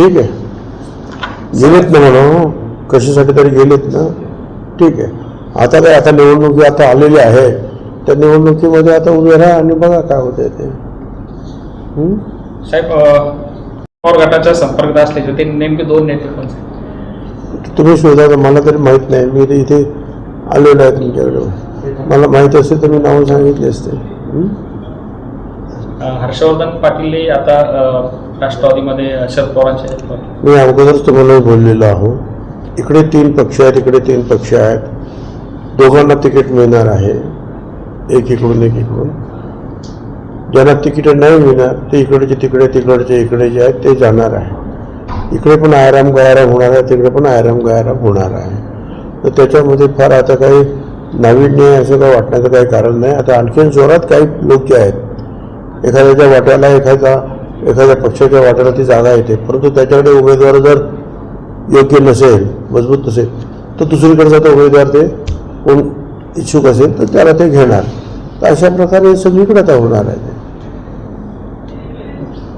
ठीक आहे. गेलेत ना म्हणून कशासाठी तरी गेलेत ना. ठीक आहे. आता काय आता निवडणुकी आता आलेली आहे. त्या निवडणुकीमध्ये आता उभे राहा आणि बघा काय होतंय ते? साहेब गटाच्या संपर्कात असले ते नेमके दोन नेते तुम्ही शोधा तर मला तरी माहीत नाही. मी इथे आलेलो आहे तुमच्याकडे. मला माहीत असेल तर मी नावं सांगितले असते. हर्षवर्धन पाटील हे आता राष्ट्रवादीमध्ये शरद पवारांचे आहेत. मी अगोदरच तुम्हाला बोललेलो आहो इकडे तीन पक्ष आहेत इकडे तीन पक्ष आहेत. दोघांना तिकीट मिळणार आहे. एक इकडून एक इकडून. ज्यांना तिकीट नाही मिळणार ते इकडचे तिकडे तिकडचे इकडे जे आहेत ते जाणार आहे. इकडे पण आराम गयाराम होणार आहे तिकडे पण आराम गयाराम होणार आहे. तर त्याच्यामध्ये फार आता काही नाविन्य असं काही वाटण्याचं काही कारण नाही. आता आणखीन जोरात काही लोक जे आहेत एखाद्याच्या वाट्याला एखादा एखाद्या पक्षाच्या वाट्याला ती जागा येते. परंतु त्याच्याकडे उमेदवार जर योग्य नसेल मजबूत नसेल तर दुसरीकडे जर उमेदवार ते कोण इच्छुक असेल तर त्याला ते घेणार. तर अशा प्रकारे सगळीकडे आता होणार आहे